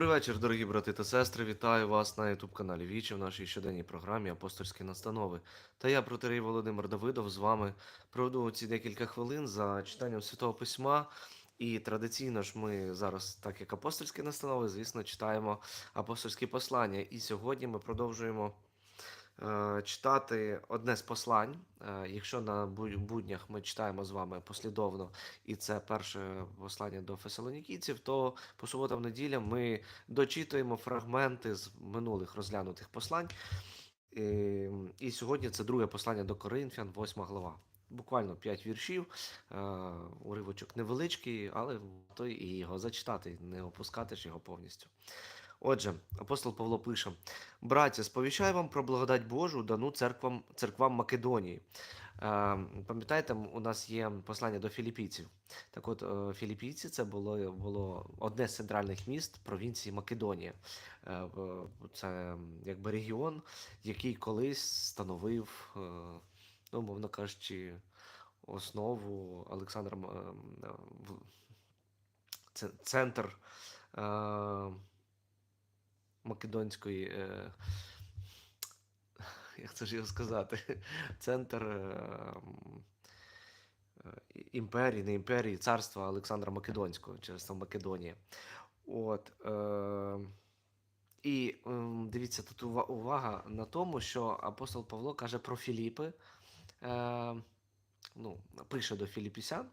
Добрий вечір, дорогі брати та сестри. Вітаю вас на youtube каналі Вічі в нашій щоденній програмі Апостольські настанови. Та я, протерей Володимир Давидов, з вами проведу ці декілька хвилин за читанням Святого Письма. І традиційно ж ми зараз, так як апостольські настанови, звісно, читаємо апостольські послання. І сьогодні ми продовжуємо читати одне з послань. Е, якщо на буднях ми читаємо з вами послідовно, і це перше послання до фесалонікійців, то по суботам неділям ми дочитуємо фрагменти з минулих розглянутих послань. І, і сьогодні це друге послання до Коринфян, 8 глава. Буквально 5 віршів, е, уривочок невеличкий, але то і його зачитати, не опускати ж його повністю. Отже, апостол Павло пише: Браття, сповіщаю вам про благодать Божу, дану церквам, церквам Македонії. Е, Пам'ятаєте, у нас є послання до філіппійців. Так от, е, філіппійці це було, було одне з центральних міст провінції Македонія. Е, Це якби регіон, який колись становив, е, ну, мовно кажучи, основу Олександра е, в- центр е, Македонської. е, Як це ж його сказати? Центр е, е, імперії, не імперії, царства Олександра Македонського, через це Македонія. От, е, і ем, дивіться, тут увага на тому, що апостол Павло каже про Філіпи, е, ну, пише до філіпісян,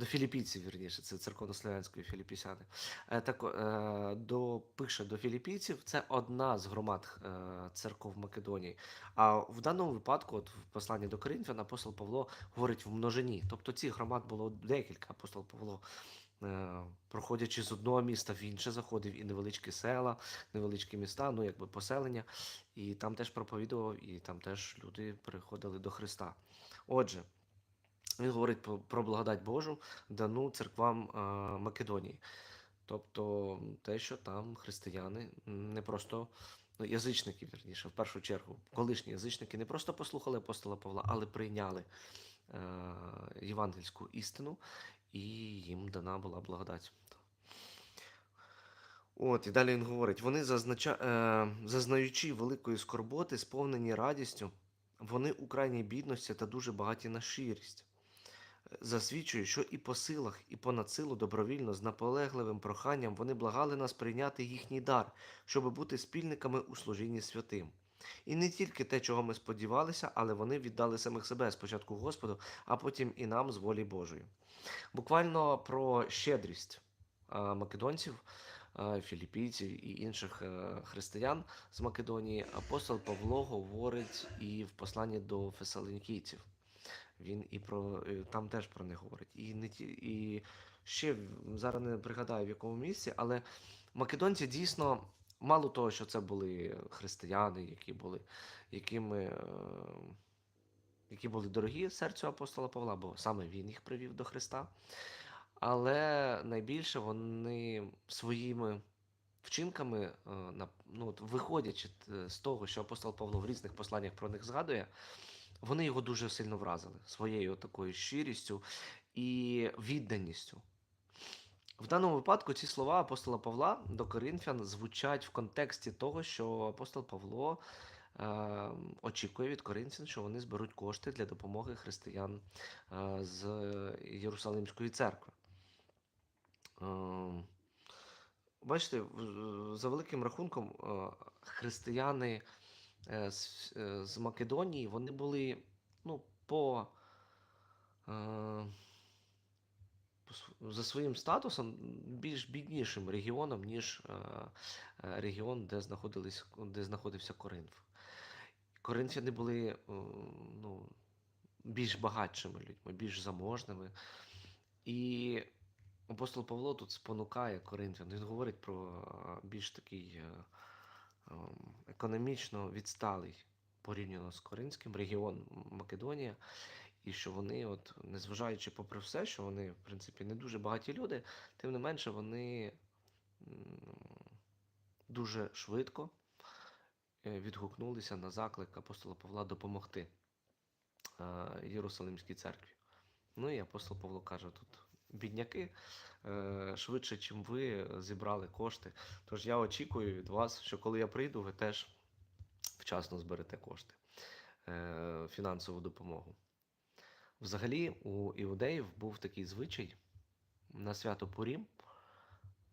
до філіппійців, вірніше, це церковнослов'янської філіппісяни. Е, так, е, до, пише до філіппійців, це одна з громад е, церков Македонії. А в даному випадку, от в посланні до Коринфян, апостол Павло говорить в множині. Тобто цих громад було декілька. Апостол Павло, проходячи з одного міста в інше, заходив і невеличкі села, невеличкі міста, ну якби поселення, і там теж проповідував, і там теж люди приходили до Христа. Отже. Він говорить про, про благодать Божу, дану церквам е, Македонії. Тобто те, що там християни не просто ну, язичники, вірніше, в першу чергу, колишні язичники не просто послухали апостола Павла, але прийняли е, євангельську істину, і їм дана була благодать. От, і далі він говорить: вони, зазнача... е, зазнаючи великої скорботи, сповнені радістю, вони у крайній бідності та дуже багаті на щирість. Засвідчує, що і по силах, і понад силу добровільно з наполегливим проханням вони благали нас прийняти їхній дар, щоб бути спільниками у служінні святим. І не тільки те, чого ми сподівалися, але вони віддали самих себе спочатку Господу, а потім і нам з волі Божої. Буквально про щедрість македонців, а, філіппійців і інших е, християн з Македонії апостол Павло говорить і в посланні до фесалонікійців. Він і про е, там теж про них говорить. І не ті, і ще зараз не пригадаю в якому місці, але македонці дійсно. Мало того, що це були християни, які були, якими, е, які були дорогі серцю апостола Павла, бо саме він їх привів до Христа. Але найбільше вони своїми вчинками, е, ну, виходячи з того, що апостол Павло в різних посланнях про них згадує, вони його дуже сильно вразили своєю такою щирістю і відданістю. В даному випадку ці слова апостола Павла до Коринфян звучать в контексті того, що апостол Павло е, очікує від коринфян, що вони зберуть кошти для допомоги християн е, з Єрусалимської церкви. Е, бачите, за великим рахунком, е, християни з, е, з Македонії вони були ну, по. е, за своїм статусом більш біднішим регіоном, ніж е, е, регіон, де, знаходились, де знаходився Коринф. Коринфяни були е, ну, більш багатшими людьми, більш заможними. І апостол Павло тут спонукає Коринфян. Він говорить про е, більш такий е, економічно відсталий порівняно з Коринським регіон Македонія. І що вони, от, незважаючи попри все, що вони, в принципі, не дуже багаті люди, тим не менше вони дуже швидко е, відгукнулися на заклик апостола Павла допомогти е, Єрусалимській церкві. Ну і апостол Павло каже тут бідняки е, швидше, чим ви зібрали кошти. Тож я очікую від вас, що коли я прийду, ви теж вчасно зберете кошти, е, фінансову допомогу. Взагалі, у іудеїв був такий звичай на свято Пурім.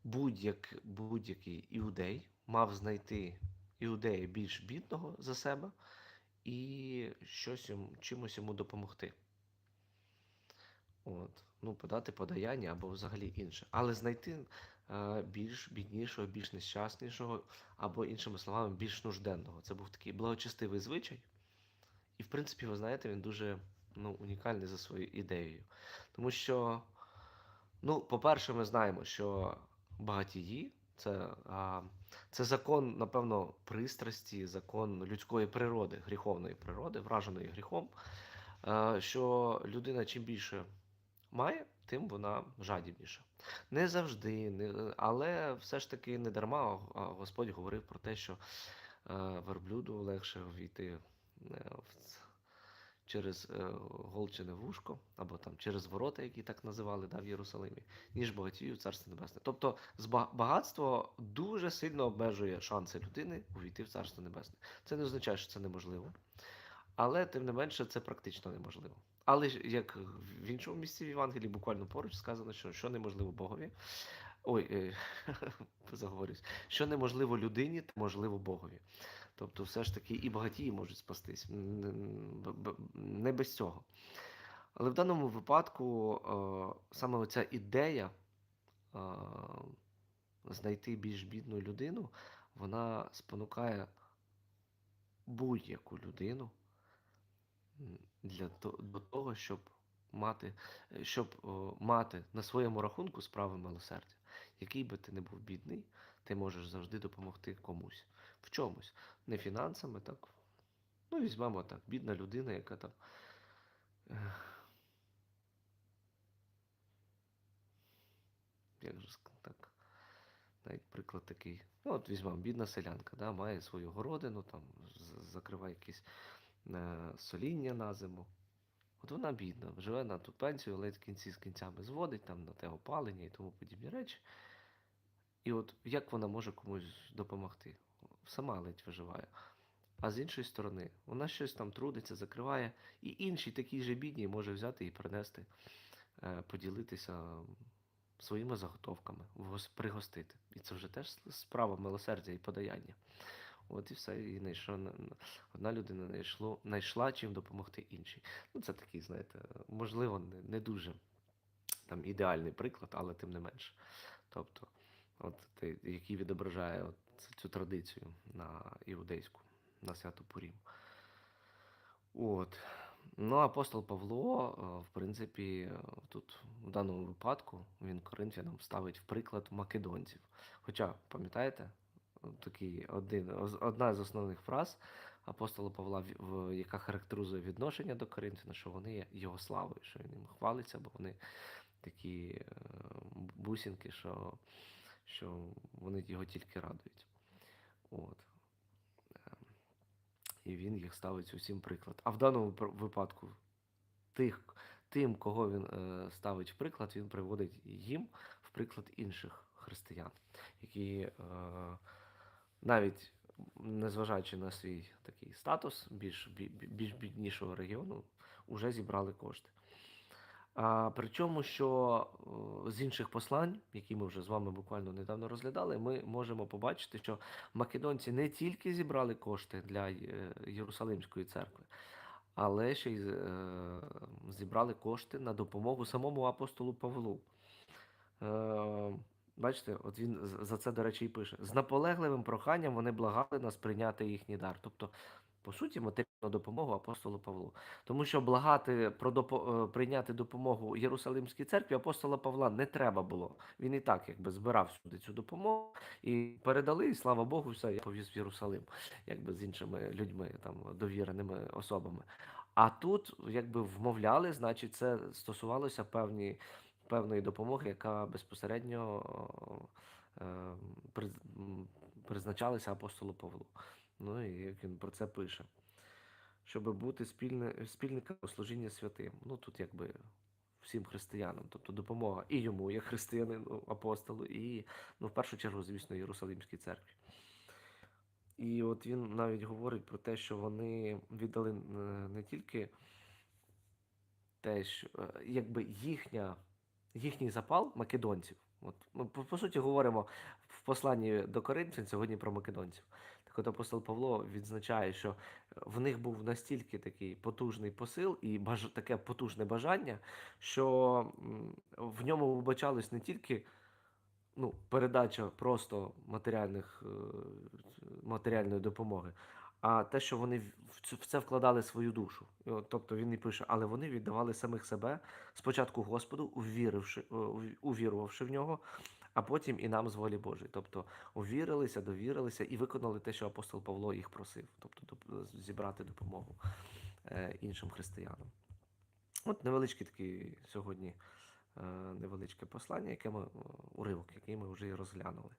Будь-як, будь-який іудей мав знайти іудея більш бідного за себе і щось чимось йому допомогти. От. Ну, подати подаяння або взагалі інше. Але знайти е, більш біднішого, більш нещаснішого, або, іншими словами, більш нужденного. Це був такий благочестивий звичай. І, в принципі, ви знаєте, він дуже ну, унікальний за своєю ідеєю. Тому що, ну, по-перше, ми знаємо, що багатії це, а, це закон, напевно, пристрасті, закон людської природи, гріховної природи, враженої гріхом. е, Що людина чим більше має, тим вона жадібніша. Не завжди, не, але все ж таки не дарма Господь говорив про те, що е, верблюду легше війти е, в через е, голчене вушко, або там через ворота, які так називали да, в Єрусалимі, ніж багатію в Царство Небесне. Тобто багатство дуже сильно обмежує шанси людини увійти в Царство Небесне. Це не означає, що це неможливо. Але тим не менше це практично неможливо. Але ж, як в іншому місці в Євангелії, буквально поруч сказано, що, що неможливо Богові. Ой, е, заговорюсь, що неможливо людині, то можливо Богові. Тобто, все ж таки і багатії можуть спастись. Не без цього. Але в даному випадку е, саме оця ідея е, знайти більш бідну людину, вона спонукає будь-яку людину для до того, щоб мати, е, щоб мати на своєму рахунку справи милосердя. Який би ти не був бідний, ти можеш завжди допомогти комусь в чомусь. Не фінансами, так. Ну, візьмемо так, бідна людина, яка там. Як же так, навіть приклад такий. Ну, от візьмемо, бідна селянка, да, має свою городину, там закриває якісь соління на зиму. От вона бідна, живе на ту пенсію, в кінці з кінцями зводить там на те опалення і тому подібні речі. І от як вона може комусь допомогти? Сама ледь виживає. А з іншої сторони, вона щось там трудиться, закриває, і інший такий же бідній може взяти і принести, е, поділитися своїми заготовками, пригостити. І це вже теж справа милосердя і подаяння. От і все, і на- одна людина знайшло, знайшла чим допомогти іншій. Ну, це такий, знаєте, можливо, не, не дуже там ідеальний приклад, але тим не менше. Тобто, от який відображає от цю традицію на іудейську, на свято Пурім. От. Ну, апостол Павло, е, в принципі, тут в даному випадку він коринфянам ставить в приклад македонців. Хоча, пам'ятаєте, такий один, одна з основних фраз апостола Павла, яка характеризує відношення до Коринфяна, що вони є його славою, що він їм хвалиться, бо вони такі е, бусинки, що, що вони його тільки радують. От. Е, І він їх ставить усім приклад. А в даному випадку тих, тим, кого він е, ставить в приклад, він приводить їм в приклад інших християн, які навіть незважаючи на свій такий статус більш, бі- бі- більш біднішого регіону, вже зібрали кошти. А, причому, що е, з інших послань, які ми вже з вами буквально недавно розглядали, ми можемо побачити, що македонці не тільки зібрали кошти для е, Єрусалимської церкви, але ще й е, зібрали кошти на допомогу самому апостолу Павлу. Бачите, от він за це, до речі, і пише: з наполегливим проханням вони благали нас прийняти їхній дар. Тобто, по суті, матеріальну допомогу апостолу Павлу. Тому що благати про допо- е, прийняти допомогу Єрусалимській церкві апостола Павла не треба було. Він і так якби збирав сюди цю допомогу і передали, і слава Богу, все, я повіз в Єрусалим, якби з іншими людьми, там довіреними особами. А тут, якби вмовляли, значить, це стосувалося певні, певної допомоги, яка безпосередньо е, призначалася апостолу Павлу. Ну і як він про це пише. Щоб бути спільне, спільниками у служінні святим. Ну тут якби всім християнам, тобто допомога і йому, як християнину, апостолу, і ну, в першу чергу, звісно, Єрусалимській церкві. І от він навіть говорить про те, що вони віддали е, не тільки те, що е, якби їхня, їхній запал македонців. От, ми по, по суті говоримо в посланні до Коринфян сьогодні про македонців. Так от апостол Павло відзначає, що в них був настільки такий потужний посил і баж... таке потужне бажання, що в ньому вбачалось не тільки ну, передача просто матеріальних, е, матеріальної допомоги, а те, що вони в це вкладали свою душу. Тобто він і пише, але вони віддавали самих себе спочатку Господу, увіривши, е, увірувавши в нього, а потім і нам з волі Божої. Тобто увірилися, довірилися і виконали те, що апостол Павло їх просив, тобто зібрати допомогу е, іншим християнам. От невеличкий такий сьогодні е, невеличке послання, яке ми, уривок, який ми вже і розглянули.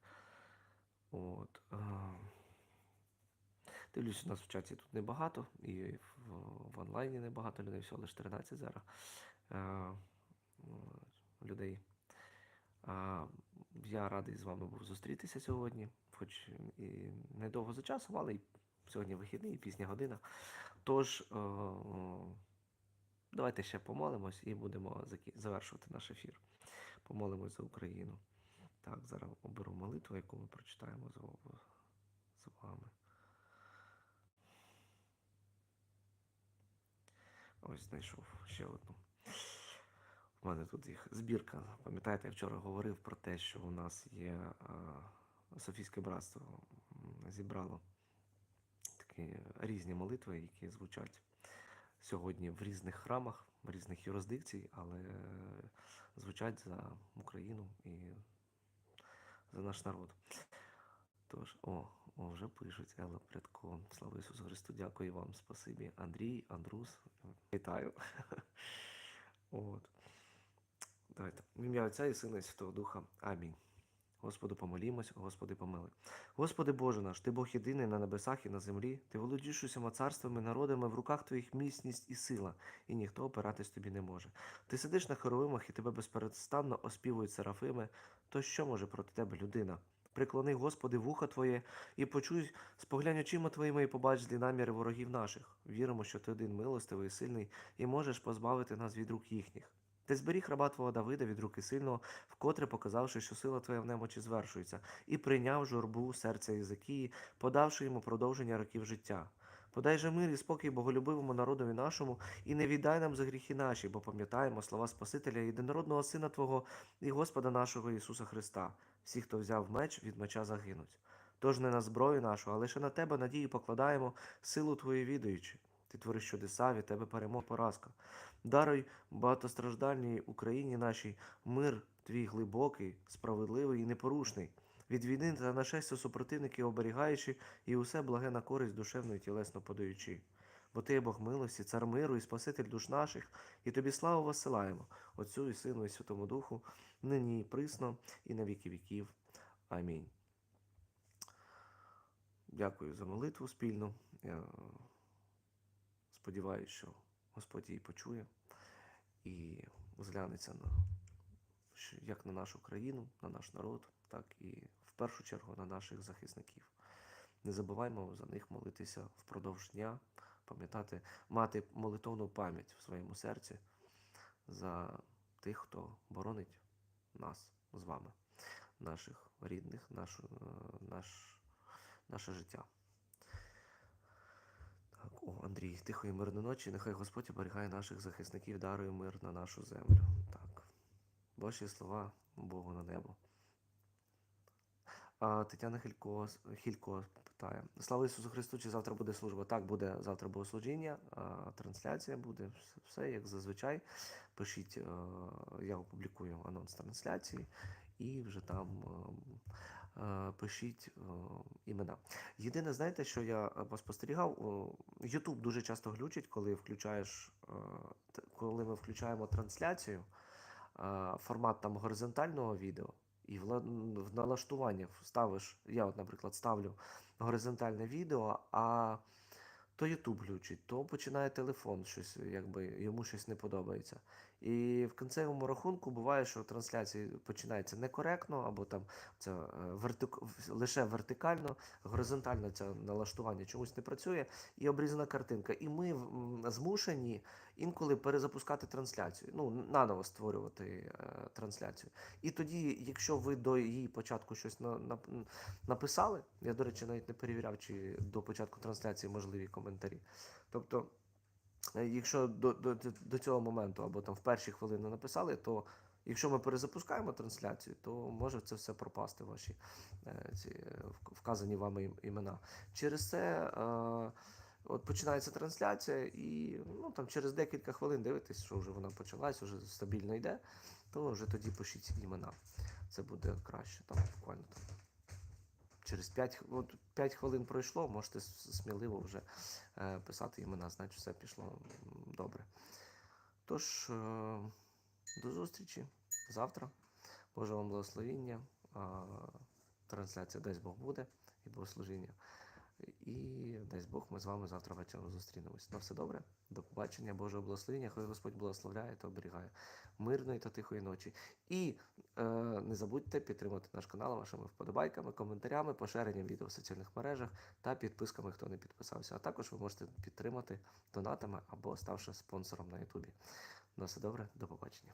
От. Дивлюсь, у нас в чаті тут небагато, і в, в онлайні небагато людей, всього лише 13 зараз е, людей. А, я радий з вами був зустрітися сьогодні, хоч і недовго за часом, але і сьогодні вихідний, і пізня година. Тож, е, давайте ще помолимось і будемо завершувати наш ефір. Помолимось за Україну. Так, зараз оберу молитву, яку ми прочитаємо з вами. Ось знайшов ще одну. У мене тут їх збірка. Пам'ятаєте, я вчора говорив про те, що у нас є Софійське братство зібрало такі різні молитви, які звучать сьогодні в різних храмах, в різних юрисдикцій, але звучать за Україну і за наш народ. Тож, о, о, вже пишуть Елла Прядко. Слава Ісусу Христу, дякую вам, спасибі. Андрій, Андрус, вітаю. От. Давайте. В ім'я Отця і Сина і Святого Духа. Амінь. Господу помолімось, Господи помилуй. Господи Боже наш, Ти Бог єдиний на небесах і на землі, Ти володієш усіма царствами, народами, в руках Твоїх міцність і сила, і ніхто опиратись тобі не може. Ти сидиш на хоровимах і тебе безперестанно оспівують серафими, то що може проти тебе людина? Приклони, Господи, вуха Твоє, і почуй, споглянь очима Твоїми, і побач злі наміри ворогів наших. Віримо, що Ти один милостивий і сильний, і можеш позбавити нас від рук їхніх. Ти зберіг раба Твого Давида від руки сильного, вкотре показавши, що сила Твоя в немочі звершується, і прийняв журбу серця Єзикії, подавши йому продовження років життя. Подай же мир і спокій боголюбивому народові нашому, і не віддай нам за гріхи наші, бо пам'ятаємо слова Спасителя, єдинородного Сина Твого і Господа нашого Ісуса Христа. Всі, хто взяв меч, від меча загинуть. Тож не на зброю нашу, а лише на тебе надію покладаємо, силу Твою відаючи. Ти твориш чудеса, від тебе перемог поразка. Даруй багатостраждальній Україні нашій мир твій глибокий, справедливий і непорушний. Від війни та нашестя супротивників оберігаючи, і усе благе на користь душевну і тілесно подаючи. Бо ти є Бог милості, цар миру і Спаситель душ наших, і тобі славу посилаємо, Отцю і Сину, і Святому Духу, нині і присно, і на віки віків. Амінь. Дякую за молитву спільну. Я сподіваюся, що Господь її почує і зглянеться на як на нашу країну, на наш народ, так і першу чергу на наших захисників. Не забуваймо за них молитися впродовж дня, пам'ятати, мати молитовну пам'ять в своєму серці за тих, хто боронить нас з вами, наших рідних, нашу, е, наш, наше життя. Так, о, Андрій, тихої мирної ночі, нехай Господь оберігає наших захисників, дарує мир на нашу землю. Так. Божі слова Богу на небо. Тетяна Хілько, Хілько питає: Слава Ісусу Христу, чи завтра буде служба? Так, буде завтра богослужіння, трансляція буде, все як зазвичай. Пишіть, я опублікую анонс трансляції і вже там пишіть імена. Єдине, знаєте, що я поспостерігав, о, YouTube дуже часто глючить, коли включаєш, коли ми включаємо трансляцію, формат там горизонтального відео, і в, ла- ставиш, я, от, наприклад, ставлю горизонтальне відео, а то YouTube глючить, то починає телефон щось, якби йому щось не подобається. І в кінцевому рахунку буває, що трансляція починається некоректно, або там це вертик... лише вертикально, горизонтально це налаштування чомусь не працює, і обрізана картинка. І ми змушені інколи перезапускати трансляцію, ну, наново створювати е, трансляцію. І тоді, якщо ви до її початку щось на, на, написали, я, до речі, навіть не перевіряв, чи до початку трансляції можливі коментарі. Тобто, якщо до, до, до- до цього моменту або там в перші хвилини написали, то якщо ми перезапускаємо трансляцію, то може це все пропасти, ваші е, ці е, вказані вами імена. Через це е, от починається трансляція, і ну, там, через декілька хвилин дивитесь, що вже вона почалась, вже стабільно йде, то вже тоді пишіть імена. Це буде краще, там буквально там. Через 5, от 5 хвилин пройшло, можете сміливо вже е, писати імена, значить все пішло добре. Тож, е, до зустрічі завтра. Боже вам благословіння. Трансляція дасть Бог буде і богослужіння. І дасть Бог, ми з вами завтра вечором зустрінемось. На все добре. До побачення, Божого благословіння. Хай Господь благословляє та оберігає мирної та тихої ночі. І е, не забудьте підтримати наш канал вашими вподобайками, коментарями, поширенням відео в соціальних мережах та підписками, хто не підписався. А також ви можете підтримати донатами або ставши спонсором на Ютубі. На все добре, до побачення.